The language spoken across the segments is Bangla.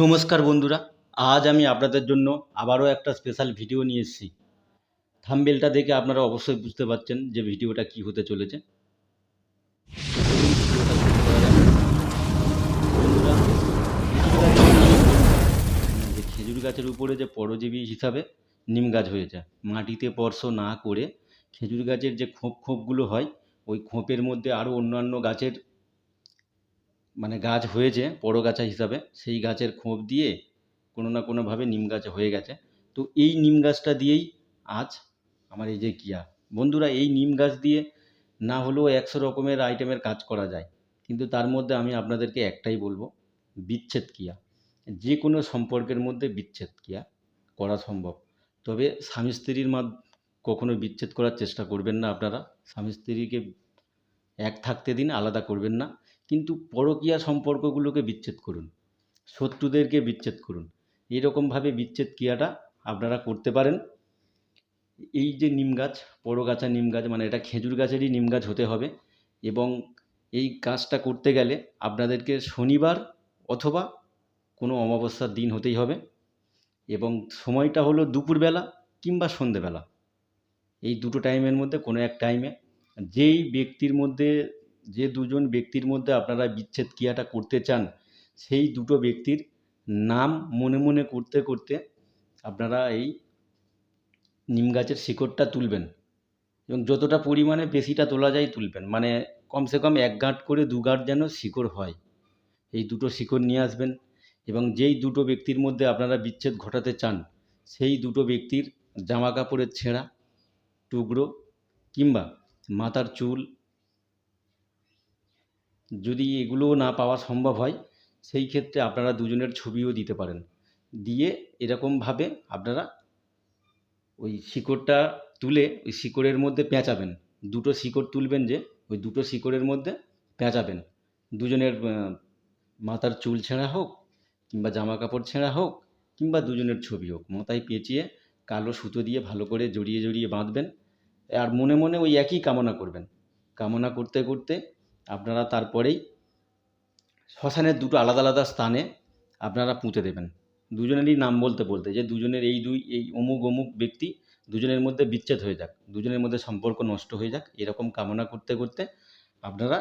নমস্কার বন্ধুরা, আজ আমি আপনাদের জন্য আবারও একটা স্পেশাল ভিডিও নিয়ে এসেছি। থামবেলটা দেখে আপনারা অবশ্যই বুঝতে পারছেন যে ভিডিওটা কি হতে চলেছে। খেজুর গাছের উপরে যে পরজীবী হিসাবে নিম গাছ হয়েছে, মাটিতে স্পর্শ না করে খেজুর গাছের যে খোপ খোপগুলো হয়, ওই খোপের মধ্যে আরও অন্যান্য গাছের মানে গাছ হয়েছে পরগাছা হিসাবে, সেই গাছের খোপ দিয়ে কোনো না কোনোভাবে নিম গাছ হয়ে গেছে। তো এই নিম গাছটা দিয়েই আজ আমার এই যে কিয়া বন্ধুরা, এই নিম গাছ দিয়ে না হলেও একশো রকমের আইটেমের কাজ করা যায়। কিন্তু তার মধ্যে আমি আপনাদেরকে একটাই বলব, বিচ্ছেদ কিয়া যে কোনো সম্পর্কের মধ্যে বিচ্ছেদ কিয়া করা সম্ভব। তবে স্বামী স্ত্রীর মাদ কখনো বিচ্ছেদ করার চেষ্টা করবেন না আপনারা। স্বামী স্ত্রীকে এক থাকতে দিন, আলাদা করবেন না। কিন্তু পরকীয়া সম্পর্কগুলোকে বিচ্ছেদ করুন, শত্রুদেরকে বিচ্ছেদ করুন। এরকমভাবে বিচ্ছেদ ক্রিয়াটা আপনারা করতে পারেন। এই যে নিম গাছ, পরগাছা নিম গাছ মানে এটা খেজুর গাছেরই নিম গাছ হতে হবে এবং এই কাজটা করতে গেলে আপনাদেরকে শনিবার অথবা কোনো অমাবস্যার দিন হতেই হবে এবং সময়টা হলো দুপুরবেলা কিংবা সন্ধেবেলা। এই দুটো টাইমের মধ্যে কোনো এক টাইমে যেই ব্যক্তির মধ্যে যে দুজন ব্যক্তির মধ্যে আপনারা বিচ্ছেদ ক্রিয়াটা করতে চান, সেই দুটো ব্যক্তির নাম মনে মনে করতে করতে আপনারা এই নিম গাছের শিকড়টা তুলবেন এবং যতটা পরিমাণে বেশিটা তোলা যায় তুলবেন। মানে কমসে কম এক গাঁট করে দু গাঁট যেন শিকড় হয়। এই দুটো শিকড় নিয়ে আসবেন এবং যেই দুটো ব্যক্তির মধ্যে আপনারা বিচ্ছেদ ঘটাতে চান, সেই দুটো ব্যক্তির জামা কাপড়ের ছেঁড়া, টুকরো কিংবা মাথার চুল যদি এগুলোও না পাওয়া সম্ভব হয়, সেই ক্ষেত্রে আপনারা দুজনের ছবিও দিতে পারেন। দিয়ে এরকমভাবে আপনারা ওই শিকড়টা তুলে ওই শিকড়ের মধ্যে পেঁচাবেন। দুটো শিকড় তুলবেন যে, ওই দুটো শিকড়ের মধ্যে পেঁচাবেন। দুজনের মাথার চুল ছেঁড়া হোক কিংবা জামা কাপড় ছেঁড়া হোক কিংবা দুজনের ছবি হোক, মাথায় পেঁচিয়ে কালো সুতো দিয়ে ভালো করে জড়িয়ে জড়িয়ে বাঁধবেন। আর মনে মনে ওই একই কামনা করবেন। কামনা করতে করতে আপনারা তারপরেই শ্মশানের দুটো আলাদা আলাদা স্থানে আপনারা পুঁতে দেবেন। দুজনেরই নাম বলতে বলতে, যে দুজনের এই দুই, এই অমুক অমুক ব্যক্তি দুজনের মধ্যে বিচ্ছেদ হয়ে যাক, দুজনের মধ্যে সম্পর্ক নষ্ট হয়ে যাক, এরকম কামনা করতে করতে আপনারা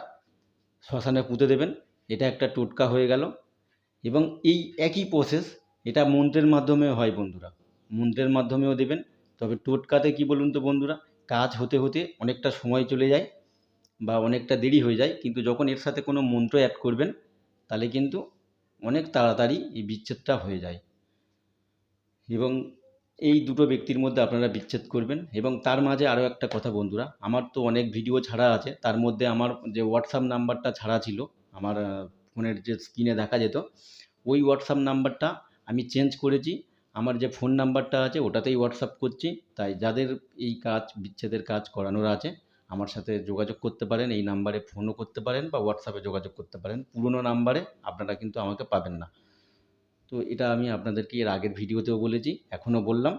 শ্মশানে পুঁতে দেবেন। এটা একটা টোটকা হয়ে গেল। এবং এই একই প্রসেস এটা মন্ত্রের মাধ্যমে হয় বন্ধুরা। মন্ত্রের মাধ্যমেও দেবেন। তবে টোটকাতে কি বলুন তো বন্ধুরা, কাজ হতে হতে অনেকটা সময় চলে যায়। বা অনেকটা দেরি হয়ে যায়, কিন্তু যখন এর সাথে কোনো মন্ত্র অ্যাড করবেন, তাহলে কিন্তু অনেক তাড়াতাড়ি এই বিচ্ছেদটা হয়ে যায়। এবং এই দুটো ব্যক্তির মধ্যে আপনারা বিচ্ছেদ করবেন। এবং তার মাঝে আরও একটা কথা বন্ধুরা, আমার তো অনেক ভিডিও ছাড়া আছে, তার মধ্যে আমার যে হোয়াটসঅ্যাপ নাম্বারটা ছাড়া ছিল, আমার ফোনের যে স্ক্রিনে দেখা যেত, ওই হোয়াটসঅ্যাপ নাম্বারটা আমি চেঞ্জ করেছি। আমার যে ফোন নাম্বারটা আছে, ওটাতেই হোয়াটসঅ্যাপ করছি। তাই যাদের এই কাজ, বিচ্ছেদের কাজ করানোর আছে আমার সাথে যোগাযোগ করতে পারেন, এই নাম্বারে ফোনও করতে পারেন বা হোয়াটসঅ্যাপে যোগাযোগ করতে পারেন। পুরনো নাম্বারে আপনারা কিন্তু আমাকে পাবেন না। তো এটা আমি আপনাদেরকে এর আগের ভিডিওতেও বলেছি, এখনও বললাম।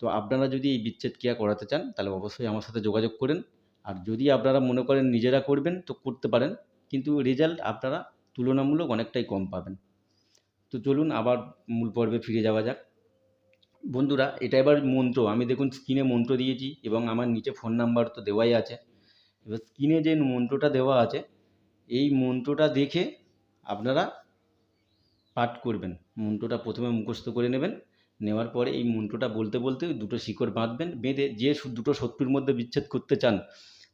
তো আপনারা যদি এই বিচ্ছেদ ক্রিয়া করাতে চান, তাহলে অবশ্যই আমার সাথে যোগাযোগ করেন। আর যদি আপনারা মনে করেন নিজেরা করবেন, তো করতে পারেন। কিন্তু রেজাল্ট আপনারা তুলনামূলক অনেকটাই কম পাবেন। তো চলুন আবার মূল পর্বে ফিরে যাওয়া যাক। বন্ধুরা, এটা এবার মন্ত্র। আমি দেখুন স্ক্রিনে মন্ত্র দিয়েছি এবং আমার নিচে ফোন নাম্বার তো দেওয়াই আছে। এবার স্ক্রিনে যে মন্ত্রটা দেওয়া আছে, এই মন্ত্রটা দেখে আপনারা পাঠ করবেন। মন্ত্রটা প্রথমে মুখস্থ করে নেবেন, নেওয়ার পরে এই মন্ত্রটা বলতে বলতে দুটো শিকড় বাঁধবেন, বেঁধে যে দুটো শত্রুর মধ্যে বিচ্ছেদ করতে চান,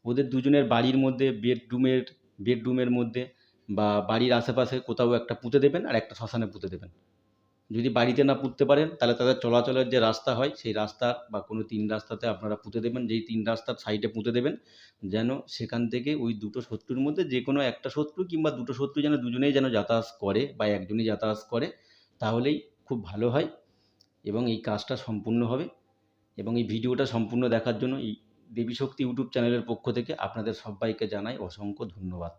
ওদের দুজনের বাড়ির মধ্যে বেডরুমের বেডরুমের মধ্যে বা বাড়ির আশেপাশে কোথাও একটা পুঁতে দেবেন আর একটা শ্মশানে পুঁতে দেবেন। যদি বাড়িতে না পুঁততে পারেন, তাহলে তাদের চলাচলের যে রাস্তা হয়, সেই রাস্তা বা কোনো তিন রাস্তাতে আপনারা পুঁতে দেবেন। যেই তিন রাস্তার সাইডে পুঁতে দেবেন, যেন সেখান থেকে ওই দুটো শত্রুর মধ্যে যে কোনো একটা শত্রু কিংবা দুটো শত্রু যেন দুজনেই যেন যাতায়াত করে বা একজনই যাতায়াত করে, তাহলেই খুব ভালো হয় এবং এই কাজটা সম্পূর্ণ হবে। এবং এই ভিডিওটা সম্পূর্ণ দেখার জন্য এই দেবী শক্তি ইউটিউব চ্যানেলের পক্ষ থেকে আপনাদের সবাইকে জানাই অসংখ্য ধন্যবাদ।